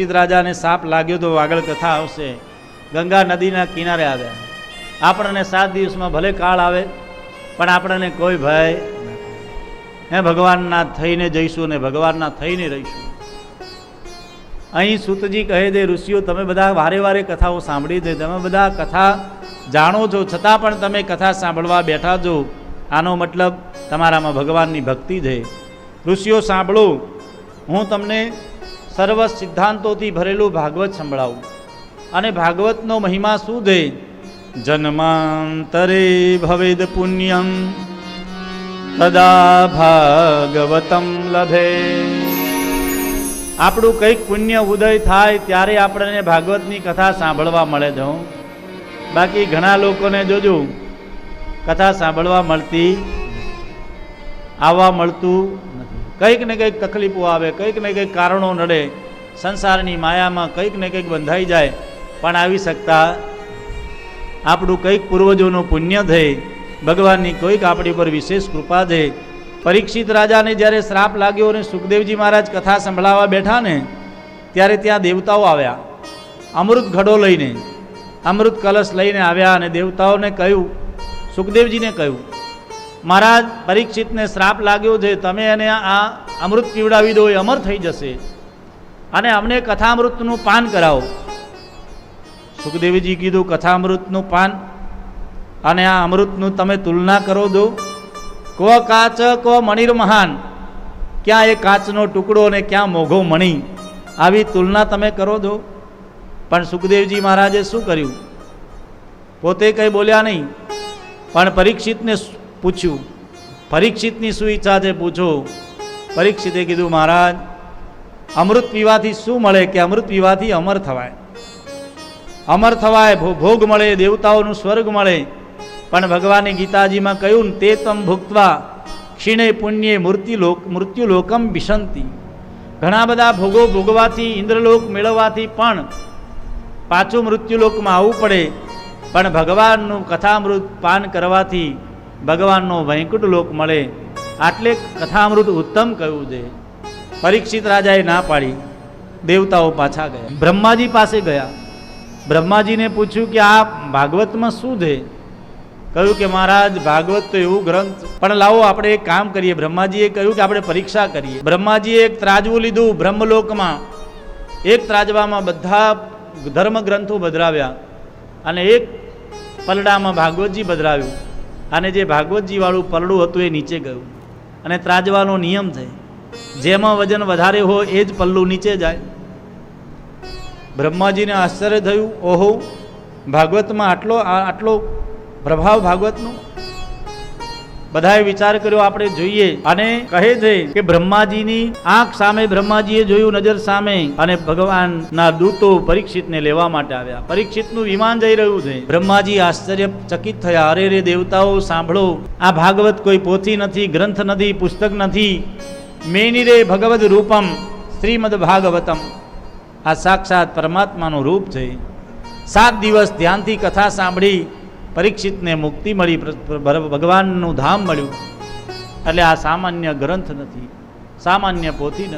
પરીક્ષિત રાજાને સાપ લાગ્યો તો આગળ કથા આવશે. ગંગા નદીના કિનારે આવ્યા. આપણને સાત દિવસમાં ભલે કાળ આવે, પણ આપણને કોઈ ભય હે ભગવાનના થઈને જઈશું ને ભગવાનના થઈને રહીશું. અહીં સુતજી કહે દે ઋષિઓ, તમે બધા વારે વારે કથાઓ સાંભળી છે. તમે બધા કથા જાણો છો. છતાં પણ તમે કથા સાંભળવા બેઠા છો. આનો મતલબ તમારામાં ભગવાનની ભક્તિ છે. ઋષિઓ, સાંભળો. હું તમને સર્વ સિદ્ધાંતોથી ભરેલું ભાગવત સંભળાવું. અને ભાગવતનો મહિમા શું છે? જન્માંતરે ભવેદ પુણ્યમ. તદા ભાગવતમ લભે. આપણું કંઈક પુણ્ય ઉદય થાય ત્યારે આપણને ભાગવતની કથા સાંભળવા મળે છે બાકી ઘણા લોકોને જોજો, કથા સાંભળવા મળતી, આવવા મળતું કંઈક ને કંઈક તકલીફો આવે, કંઈક ને કંઈક કારણો નડે, સંસારની માયામાં કંઈક ને કંઈક બંધાઈ જાય, પણ આવી શકતા આપણું કંઈક પૂર્વજોનું પુણ્ય થઈ, ભગવાનની કોઈક આપણી પર વિશેષ કૃપા છે પરીક્ષિત રાજાને જ્યારે શ્રાપ લાગ્યો અને સુખદેવજી મહારાજ કથા સંભળાવવા બેઠા ને, ત્યારે ત્યાં દેવતાઓ આવ્યા. અમૃત ઘડો લઈને, અમૃત કલશ લઈને આવ્યા અને દેવતાઓને કહ્યું, સુખદેવજીને કહ્યું મહારાજ, પરીક્ષિતને શ્રાપ લાગ્યો છે, તમે એને આ અમૃત પીવડાવી દો, એ અમર થઈ જશે. અને અમને કથામૃતનું પાન કરાવો. સુખદેવજી કીધું, કથામૃતનું પાન અને આ અમૃતનું તમે તુલના કરો દો. કો કાચ, કો મણિર મહાન. ક્યાં એ કાચનો ટુકડો અને ક્યાં મોઘો મણી? આવી તુલના તમે કરો દો. પણ સુખદેવજી મહારાજે શું કર્યું? પોતે કંઈ બોલ્યા નહીં. પણ પરીક્ષિતને પૂછ્યું, પરીક્ષિતની શું ઈચ્છા છે પૂછો. પરીક્ષિતે કીધું, મહારાજ, અમૃત પીવાથી શું મળે કે અમૃત પીવાથી અમર થવાય? અમર થવાય ભોગ મળે, દેવતાઓનું સ્વર્ગ મળે. પણ ભગવાને ગીતાજીમાં કહ્યું ને તે તમ ભુક્તવા ક્ષીણે પુણ્યે મૃત્યુલોક મૃત્યુલોકમ વિશંતિ. ઘણા બધા ભોગો ભોગવાથી, ઇન્દ્રલોક મેળવવાથી પણ પાછું મૃત્યુલોકમાં આવવું પડે. પણ ભગવાનનું કથામૃત પાન કરવાથી ભગવાનનો વૈકુંઠ લોક મળે, આટલે કથામૃત ઉત્તમ કહ્યું છે પરીક્ષિત રાજાએ ના પાડી, દેવતાઓ પાછા ગયા. બ્રહ્માજી પાસે ગયા. બ્રહ્માજીને પૂછ્યું કે આ ભાગવતમાં શું છે? કહ્યું કે મહારાજ, ભાગવત તો એવું ગ્રંથ, પણ લાવો આપણે એક કામ કરીએ. બ્રહ્માજીએ કહ્યું કે આપણે પરીક્ષા કરીએ. બ્રહ્માજીએ એક ત્રાજવું લીધું બ્રહ્મલોકમાં. એક ત્રાજવામાં બધા ધર્મ ગ્રંથો બદરાવ્યા અને એક પલડામાં ભાગવતજી બદરાવ્યું અને જે ભાગવતજીવાળું પલડું હતું એ નીચે ગયું. અને ત્રાજવાનો નિયમ છે, જેમાં વજન વધારે હોય એ જ પલ્લું નીચે જાય. બ્રહ્માજીને આશ્ચર્ય થયું, ઓહો, ભાગવતમાં આટલો આટલો પ્રભાવ ભાગવતનો? બધાએ વિચાર કર્યો, આપણે જોઈએ. અને કહે છે કે બ્રહ્માજીની આંખ સામે બ્રહ્માજીએ જોયું, નજર સામે. અને ભગવાનના દૂતો પરીક્ષિતને લેવા માટે આવ્યા. પરીક્ષિતનું વિમાન જઈ રહ્યું છે. બ્રહ્માજી આશ્ચર્ય ચકિત થયા. અરે રે દેવતાઓ, સાંભળો. આ ભાગવત કોઈ પોથી નથી, ગ્રંથ નથી, પુસ્તક નથી. મેની રે ભગવદ રૂપમ, શ્રીમદ ભાગવતમ. આ સાક્ષાત પરમાત્માનું રૂપ છે. સાત દિવસ ધ્યાનથી કથા સાંભળી. પરીક્ષિતને મુક્તિ મળી ભગવાનનું ધામ મળ્યું. એટલે આ સામાન્ય ગ્રંથ નથી. સામાન્ય પોથી નથી.